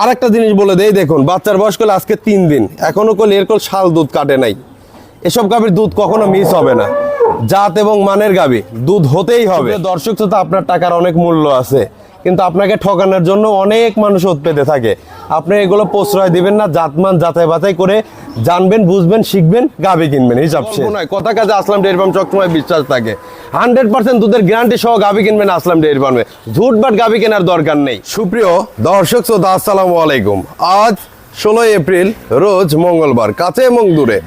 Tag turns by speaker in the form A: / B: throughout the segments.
A: আর একটা জিনিস বলে দেই, দেখুন, বাচ্চার বয়স করলে আজকে তিন দিন। এখনও করলে এর কল শাল দুধ কাটে নাই। এসব গাভীর দুধ কখনো মিস হবে না। জাত এবং মানের গাভী, দুধ হতেই হবে। দর্শক তো আপনার টাকার অনেক মূল্য আছে। কিন্তু আপনাকে ঠকানোর জন্য অনেক মানুষ ওত পেতে থাকে। আপনি এগুলো প্রশ্রয় দিবেন না জাতমান যাচাই বাছাই করে জানবেন বুঝবেন শিখবেন গাভী কিনবেন হিসাব সে কথা কাজে আসলাম ডেয়ারি ফার্ম সবসময় বিশ্বাস থাকে। হান্ড্রেড পার্সেন্ট দুধের গ্যারান্টি সহ গাভী কিনবেন আসলাম ডেয়ারি ফার্মে। ঝুট বাট গাভী কেনার দরকার নেই। সুপ্রিয় দর্শক শ্রোতা আসসালামু আলাইকুম। আজ ষোলোই এপ্রিল রোজ মঙ্গলবার কাছে এবং দূরে।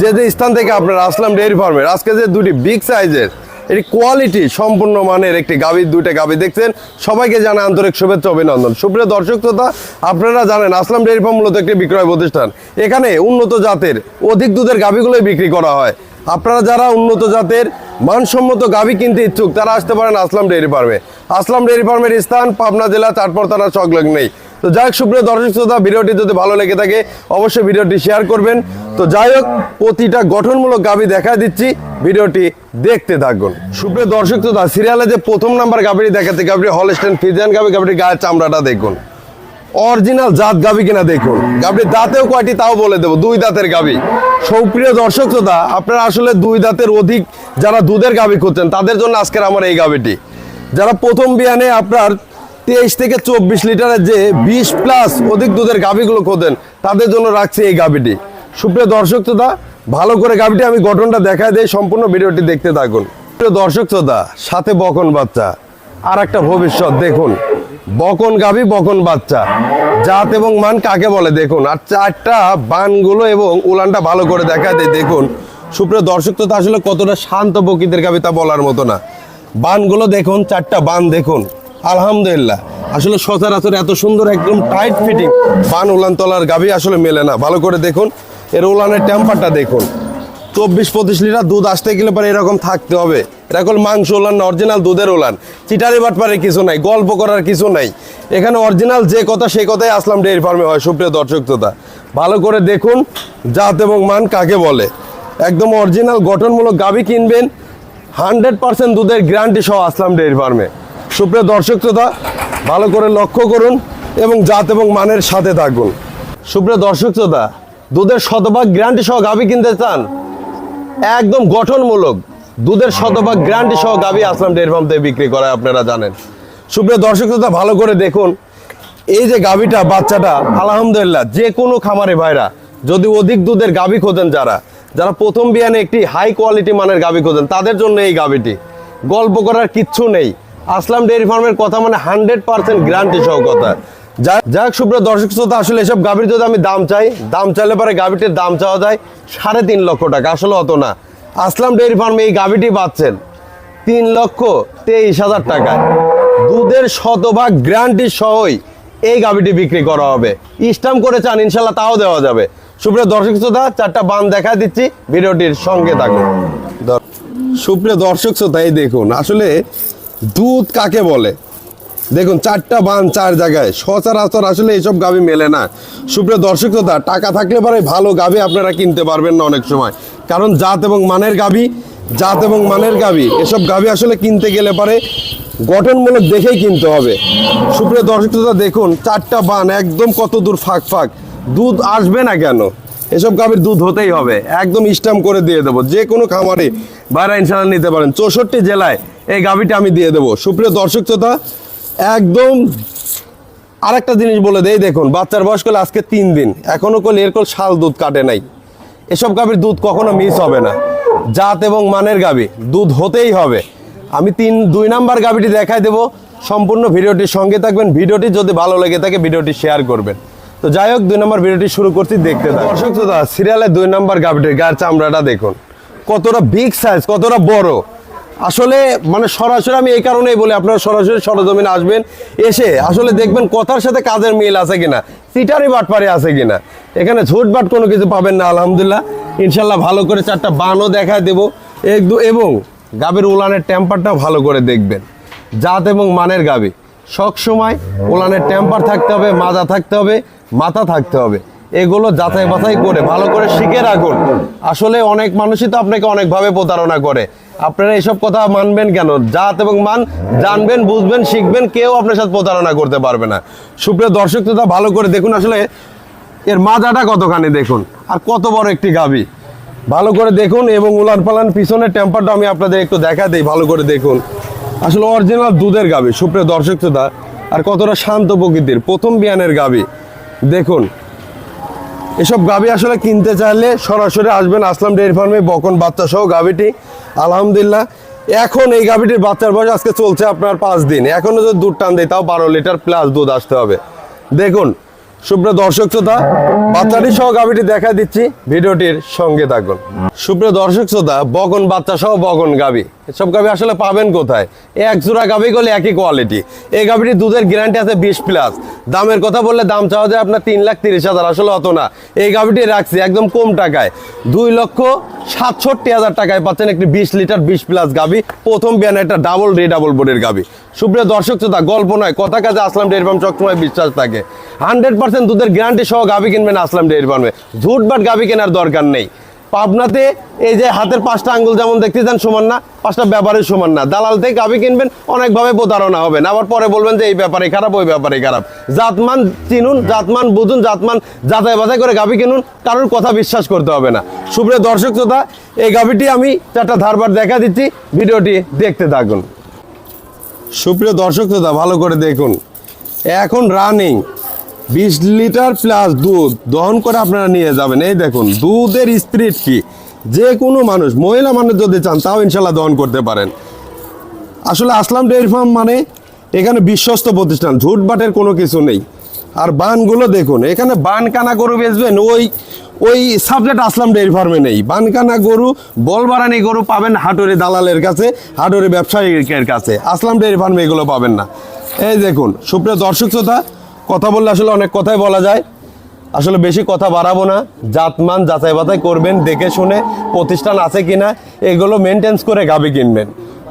A: যে যে স্থান থেকে আপনারা আসলাম ডেয়ারি ফার্মের আজকে যে দুটি বিগ সাইজের এটি কোয়ালিটি সম্পূর্ণ মানের একটি গাভীর দুইটা গাভী দেখছেন। সবাইকে জানা আন্তরিক শুভেচ্ছা, অভিনন্দন। সুপ্রিয় দর্শক শ্রোতা, আপনারা জানেন আসলাম ডেয়ারি ফার্ম মূলত একটি বিক্রয় প্রতিষ্ঠান। এখানে উন্নত জাতের, অধিক দুধের গাভীগুলোই বিক্রি করা হয়। আপনারা যারা উন্নত জাতের, মানসম্মত গাভী কিনতে ইচ্ছুক, তারা আসতে পারেন আসলাম ডেয়ারি ফার্মে। আসলাম ডেয়ারি ফার্মের স্থান পাবনা জেলা চারপর থানা সংলগ্নেই। তো যাই হোক, সুপ্রিয় দর্শক শ্রোতা, ভিডিওটি যদি ভালো লেগে থাকে, অবশ্যই ভিডিওটি শেয়ার করবেন। তো যাই হোক, প্রতিটা গঠনমূলক গাভী দেখা দিচ্ছি, ভিডিওটি দেখতে থাকুন। সুপ্রিয় দর্শক শ্রোতা সিরিয়ালে যে প্রথম নাম্বার গাভীটি দেখাতে গাভীটি হলস্টেন ফিজিয়ান গাভী, গাভীটির গায়ের চামড়াটা দেখুন। অরিজিনাল জাত গাভী কিনা দেখুন। গাভীর দাঁতেও কয়টি তাও বলে দেবো, দুই দাঁতের গাভী। সুপ্রিয় দর্শক শ্রোতা, আপনারা আসলে দুই দাঁতের অধিক যারা দুধের গাভী খুঁজছেন, তাদের জন্য আজকের আমার এই গাভীটি। যারা প্রথম বিয়ানে আপনার তেইশ থেকে চব্বিশ লিটারের যে বিশ প্লাস অধিক দুধের গাভীগুলো খোঁজেন তাদের জন্য রাখছি এই গাভীটি। সুপ্রিয় দর্শক শ্রোতা, ভালো করে গাভীটি আমি গঠনটা দেখায় দেই, সম্পূর্ণ ভিডিওটি দেখতে থাকুন। প্রিয় দর্শক শ্রোতা, সাথে বকন বাচ্চা আর একটা ভবিষ্যৎ দেখুন। বকন গাভী, বকন বাচ্চা, জাত এবং মান কাকে বলে দেখুন। আর চারটা বানগুলো এবং উলানটা ভালো করে দেখায় দেয় দেখুন। সুপ্রিয় দর্শক তো আসলে কতটা শান্ত প্রকৃতির গাভী তা বলার মতো না। বানগুলো দেখুন, চারটা বান দেখুন। আলহামদুলিল্লাহ। আসলে সচরাচর এত সুন্দর, একদম টাইট ফিটিং বান উলান তলার গাভী আসলে মেলে না। ভালো করে দেখুন, এর উলানের টেম্পারটা দেখুন। চব্বিশ পঁচিশ লিটার দুধ আসতে গেলে পরে এরকম থাকতে হবে। এটা এরকম মাংস উলান না অরিজিনাল দুধের উলান। চিটারি বাটপারে কিছু নাই, গল্প করার কিছু নাই। এখানে অরিজিনাল যে কথা সেই কথাই আসলাম ডেয়ারি ফার্মে হয়, সুপ্রিয় দর্শক ভালো করে দেখুন, জাত এবং মান কাকে বলে। একদম অরিজিনাল গঠনমূলক গাভী কিনবেন হান্ড্রেড পার্সেন্ট দুধের গ্যারান্টি সহ আসলাম ডেয়ারি ফার্মে সুপ্রিয় দর্শক ভালো করে লক্ষ্য করুন এবং জাত এবং মানের সাথে থাকুন। সুপ্রিয় দর্শক দুধের শতভাগ গ্যারান্টি সহ গাভী কিনতে চান? একদম গঠনমূলক দুধের শতভাগ গ্যারান্টি সহ গাভী আসলাম ডেয়ারি ফার্ম থেকে বিক্রি করায়, আপনারা জানেন। সুপ্রিয় দর্শক ভালো করে দেখুন, এই যে গাভীটা, বাচ্চাটা, আলহামদুলিল্লাহ, যে কোনো খামারে ভাইরা, যদি অধিক দুধের গাভী খোঁজেন যারা যারা প্রথম বিয়ানে একটি হাই কোয়ালিটি মানের গাভী খোঁজেন, তাদের জন্য এই গাভীটি। গল্প করার কিচ্ছু নেই। আসলাম ডেয়ারি ফার্মের কথা মানে হান্ড্রেড পার্সেন্ট গ্যারান্টি সহ কথা। যাক, সুপ্রিয় দর্শক শ্রোতা, আসলে এসব গাভীর যদি আমি দাম চাই, দাম চাইলে পরে গাভীটির দাম চাওয়া যায় সাড়ে তিন লক্ষ টাকা, আসলে অত না। আসলাম ডেয়ারি ফার্মে, এই গাভীটি পাচ্ছেন তিন লক্ষ তেইশ হাজার টাকায় দুধের শতভাগ গ্যারান্টি সহই এই গাভীটি বিক্রি করা হবে। স্টাম্প করে চান, ইনশাল্লাহ তাও দেওয়া যাবে। সুপ্রিয় দর্শক শ্রোতা, চারটা বান দেখা দিচ্ছি, ভিডিওটির সঙ্গে থাকুন। সুপ্রিয় দর্শক শ্রোতা, এই দেখুন, আসলে দুধ কাকে বলে? দেখুন, চারটা বান চার জায়গায়। সচরাচর আসলে এসব গাভি মেলে না। সুপ্রিয় দর্শক শ্রোতা, টাকা থাকলে পরে ভালো গাভি আপনারা কিনতে পারবেন না অনেক সময়। কারণ জাত এবং মানের গাভি জাত এবং মানের গাভি এসব গাভি আসলে কিনতে গেলে পারে গঠনমূলক দেখেই কিনতে হবে। সুপ্রিয় দর্শক শ্রোতা, দেখুন, চারটা বান একদম কত দূর ফাঁক ফাঁক। দুধ আসবে না কেন? এসব গাভীর দুধ হতেই হবে। একদম স্ট্যাম্প করে দিয়ে দেবো। যে কোনো খামারে বাইরে ইনশাল্লাহ নিতে পারেন। চৌষট্টি জেলায় এই গাভীটা আমি দিয়ে দেবো। সুপ্রিয় দর্শক শ্রোতা, একদম আরেকটা জিনিস বলে দেই, দেখুন, বাচ্চার বয়স করলে আজকে তিন দিন। এখনও করলে এর কোল শাল দুধ কাটে নাই। এসব গাভীর দুধ কখনো মিস হবে না। জাত এবং মানের গাভী, দুধ হতেই হবে। আমি তিন, দুই নাম্বার গাভীটি দেখাই দেবো। সম্পূর্ণ ভিডিওটির সঙ্গে থাকবেন। ভিডিওটি যদি ভালো লেগে থাকে, ভিডিওটি শেয়ার করবেন। তো যাই হোক, দুই নম্বর ভিডিওটি শুরু করছি, দেখতে থাকুন। দর্শক শ্রোতা সিরিয়ালের দুই নম্বর গাভীটির গায়ের চামড়াটা দেখুন। কতটা বিগ সাইজ কতটা বড়। আসলে মানে সরাসরি আমি এই কারণেই বলি, আপনারা সরাসরি সরজমিনে আসবেন, এসে আসলে দেখবেন কথার সাথে কাজের মিল আছে কিনা, সিটারি বাটপারে আছে কিনা। এখানে ঝুটবাট কোনো কিছু পাবেন না, আলহামদুলিল্লাহ। ইনশাল্লাহ ভালো করে চারটা বানও দেখায় দেবো। এবং গাভীর উলানের টেম্পারটাও ভালো করে দেখবেন, জাত এবং মানের গাভী। সব সময় ওলানের টেম্পার থাকতে হবে, মাজা থাকতে হবে, মাথা থাকতে হবে। এগুলো যাচাই বাছাই করে, ভালো করে শিখে রাখুন। আসলে অনেক মানুষই তো আপনাকে অনেকভাবে প্রতারণা করে। আপনারা এসব কথা মানবেন কেন? জাত এবং মান জানবেন, বুঝবেন, শিখবেন, কেউ আপনার সাথে প্রতারণা করতে পারবে না। সুপ্রিয় দর্শক শ্রোতা, ভালো করে দেখুন আসলে এর মাজাটা কতখানি দেখুন, আর কত বড় একটি গাবি। ভালো করে দেখুন এবং উলান পালান পিছনের টেম্পারটা আমি আপনাদের একটু দেখা দিই, ভালো করে দেখুন। আসলে অরিজিনাল দুধের গাবি, সুপ্রিয় দর্শক শ্রোতা, আর কতটা শান্ত প্রকৃতির, প্রথম বিয়ানের গাবি। দেখুন এসব গাবি আসলে কিনতে চাইলে সরাসরি আসবেন আসলাম ডেয়ারি ফার্মে, বকন বাচ্চা সহ গাবিটি। আলহামদুলিল্লাহ, এখন এই গাবিটির বাচ্চার বয়স আজকে চলছে আপনার পাঁচ দিন। এখনও যদি দুধ টান দেয়, তাও বারো লিটার প্লাস দুধ আসতে হবে। দেখুন সুপ্রিয় দর্শক শ্রোতা, বাচ্চাটি সহ গাবিটি দেখা দিচ্ছি। ভিডিওটির সঙ্গে থাকুন। সুপ্রিয় দর্শক শ্রোতা, বগন বাচ্চা সহ বগন গাবি এসব গাবি আসলে পাবেন কোথায়? এক জোড়া গাবি করলে একই কোয়ালিটি এই গাবিটির দুধের গ্যারান্টি আছে বিশ প্লাস দামের কথা বললে দাম চাওয়া যায় আপনার তিন লাখ তিরিশ হাজার, আসলে অত না। এই গাবিটি রাখছি একদম কম টাকায়। দুই লক্ষ সাতষট্টি হাজার টাকায় পাচ্ছেন একটি বিশ লিটার বিশ প্লাস গাবি প্রথম বিয়ানে একটা ডাবল রে ডাবল বোর্ডের গাবি সুপ্রিয় দর্শক শ্রোতা, গল্প নয়, কথা কাজে আসলাম ডেয়ারি ফার্ম সবসময় বিশ্বাস থাকে। হান্ড্রেড পার্সেন্ট দুধের গ্যারান্টি সহ গাবি কিনবেন আসলাম ডেয়ারি ফার্মে। ঝুটবাট গাবি কেনার দরকার নেই। পাবনাতে এই যে হাতের পাঁচটা আঙ্গুল যেমন দেখতে চান সমান না, পাঁচটা ব্যাপারে সমান না। দালাল থেকে গাবি কিনবেন, অনেকভাবে প্রতারণা হবে না। আবার পরে বলবেন যে এই ব্যাপারে খারাপ, ওই ব্যাপারে খারাপ। জাতমান চিনুন, জাতমান বুঝুন, জাতমান যাচাই বাছাই করে গাবি কিনুন, কারোর কথা বিশ্বাস করতে হবে না। সুপ্রিয় দর্শক শ্রোতা, এই গাবিটি আমি চারটা ধারবার দেখা দিচ্ছি, ভিডিওটি দেখতে থাকুন। সুপ্রিয় দর্শক শ্রোতা, ভালো করে দেখুন। এখন রানিং বিশ লিটার প্লাস দুধ দহন করে আপনারা নিয়ে যাবেন। এই দেখুন, দুধের স্পিরিট কি? যে কোনো মানুষ, মহিলা মানুষ যদি চান, তাও ইনশাল্লাহ দহন করতে পারেন। আসলে আসলাম ডেয়ারি ফার্ম মানে এখানে বিশ্বস্ত প্রতিষ্ঠান, ঝুটবাটের কোনো কিছু নেই। আর বানগুলো দেখুন, এখানে বান কানা গরু বেচবেন, ওই ওই সাবজেক্ট আসলাম ডেয়ারি ফার্মে নেই। বানকানা গরু, বলবারানি গরু পাবেন হাটুরি দালালের কাছে, হাটুরি ব্যবসায়ীর কাছে। আসলাম ডেয়ারি ফার্মে এগুলো পাবেন না। এই দেখুন, সুপ্রিয় দর্শক শ্রোতা, কথা বললে আসলে অনেক কথাই বলা যায়। আসলে বেশি কথা বাড়াবো না। জাতমান যাচাই বাছাই করবেন, দেখে শুনে প্রতিষ্ঠান আছে কিনা, এগুলো মেনটেন্স করে গাবি কিনবেন।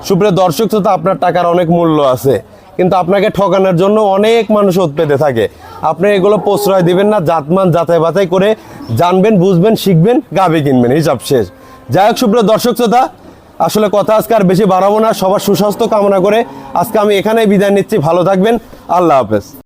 A: সুপ্রিয় দর্শক শ্রোতা, আপনার টাকার অনেক মূল্য আছে। কিন্তু আপনাকে ঠকানোর জন্য অনেক মানুষ ওত পেতে থাকে। আপনি এগুলো প্রশ্রয় দিবেন না, জাতমান যাচাই বাছাই করে জানবেন, বুঝবেন, শিখবেন, গাবে কিনবেন, হিসাব শেষ। যাই হোক, সুপ্রিয় দর্শক শ্রোতা, আসলে কথা আজকে আর বেশি বাড়াবো না। সবার সুস্বাস্থ্য কামনা করে আজকে আমি এখানেই বিদায় নিচ্ছি। ভালো থাকবেন। আল্লাহ হাফেজ।